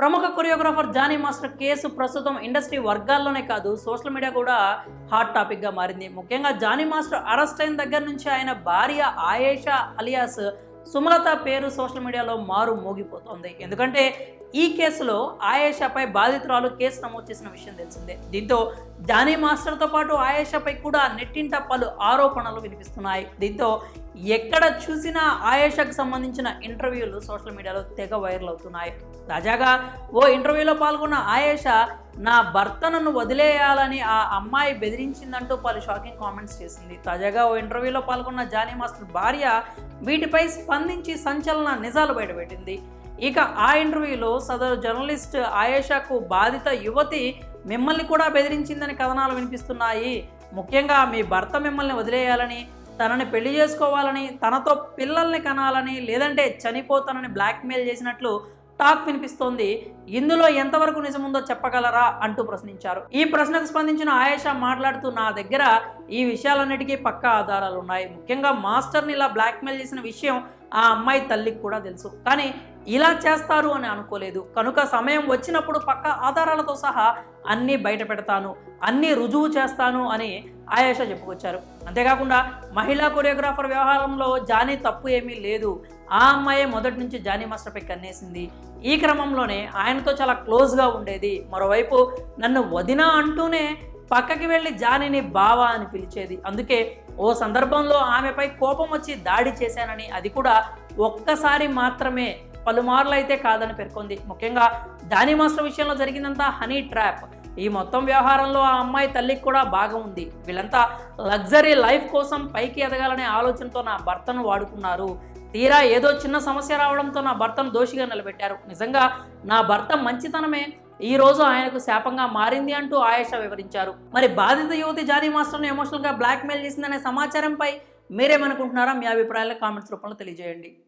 ప్రముఖ choreographer Johnny master case ప్రస్తుతం industry వర్గాల్లోనే కాదు సోషల్ మీడియా కూడా హాట్ టాపిక్గా మారింది. ముఖ్యంగా జానీ మాస్టర్ అరెస్ట్ అయిన దగ్గర నుంచి ఆయన భార్య ఆయేషా అలియాస్ సుమలత పేరు సోషల్ మీడియాలో మారు మోగిపోతోంది. ఎందుకంటే ఈ కేసులో ఆయేషాపై బాధితురాలు కేసు నమోదు చేసిన విషయం తెలిసిందే. దీంతో జానీ మాస్టర్తో పాటు ఆయేషాపై కూడా నెట్టింట పలు ఆరోపణలు వినిపిస్తున్నాయి. దీంతో ఎక్కడ చూసినా ఆయేషాకు సంబంధించిన ఇంటర్వ్యూలు సోషల్ మీడియాలో తెగ వైరల్ అవుతున్నాయి. తాజాగా ఓ ఇంటర్వ్యూలో పాల్గొన్న ఆయేష నా భర్త నన్ను వదిలేయాలని ఆ అమ్మాయి బెదిరించిందంటూ పలు షాకింగ్ కామెంట్స్ చేసింది. తాజాగా ఓ ఇంటర్వ్యూలో పాల్గొన్న జానీ మాస్టర్ భార్య వీటిపై స్పందించి సంచలన నిజాలు బయటపెట్టింది. ఇక ఆ ఇంటర్వ్యూలో సదరు జర్నలిస్ట్ ఆయేషాకు బాధిత యువతి మిమ్మల్ని కూడా బెదిరించిందని కథనాలు వినిపిస్తున్నాయి. ముఖ్యంగా మీ భర్త మిమ్మల్ని వదిలేయాలని తనని పెళ్ళి చేసుకోవాలని తనతో పిల్లల్ని కనాలని లేదంటే చనిపోతానని బ్లాక్మెయిల్ చేసినట్లు టాక్ వినిపిస్తోంది. ఇందులో ఎంతవరకు నిజముందో చెప్పగలరా అంటూ ప్రశ్నించారు. ఈ ప్రశ్నకు స్పందించిన ఆయేషా మాట్లాడుతూ నా దగ్గర ఈ విషయాలన్నిటికీ పక్కా ఆధారాలు ఉన్నాయి ముఖ్యంగా మాస్టర్ని ఇలా బ్లాక్మెయిల్ చేసిన విషయం ఆ అమ్మాయి తల్లికి కూడా తెలుసు. కానీ ఇలా చేస్తారు అని అనుకోలేదు. కనుక సమయం వచ్చినప్పుడు పక్క ఆధారాలతో సహా అన్నీ బయట పెడతాను అన్నీ రుజువు చేస్తాను అని ఆయేష చెప్పుకొచ్చారు. అంతేకాకుండా మహిళా కొరియోగ్రాఫర్ వ్యవహారంలో జానీ తప్పు ఏమీ లేదు. ఆ అమ్మాయే మొదటి నుంచి జానీ మాస్టర్పై కన్నేసింది. ఈ క్రమంలోనే ఆయనతో చాలా క్లోజ్గా ఉండేది. మరోవైపు నన్ను వదిన అంటూనే పక్కకి వెళ్ళి జానీని బావా అని పిలిచేది. అందుకే ఓ సందర్భంలో ఆమెపై కోపం వచ్చి దాడి చేశానని అది కూడా ఒక్కసారి మాత్రమే పలుమార్లు అయితే కాదని పేర్కొంది. ముఖ్యంగా దాని మాస్టర్ విషయంలో జరిగిందంతా హనీ ట్రాప్. ఈ మొత్తం వ్యవహారంలో ఆ అమ్మాయి తల్లికి కూడా బాగా ఉంది. వీళ్ళంతా లగ్జరీ లైఫ్ కోసం పైకి ఎదగాలనే ఆలోచనతో నా భర్తను వాడుకున్నారు. తీరా ఏదో చిన్న సమస్య రావడంతో నా భర్తను దోషిగా నిలబెట్టారు. నిజంగా నా భర్త మంచితనమే ఈ రోజు ఆయనకు శాపంగా మారింది అంటూ ఆయేష వివరించారు. మరి బాధిత యువతి జానీ మాస్టర్ను ఎమోషనల్గా బ్లాక్మెయిల్ చేసిందనే సమాచారంపై మీరేమనుకుంటున్నారా? మీ అభిప్రాయాలు కామెంట్స్ రూపంలో తెలియజేయండి.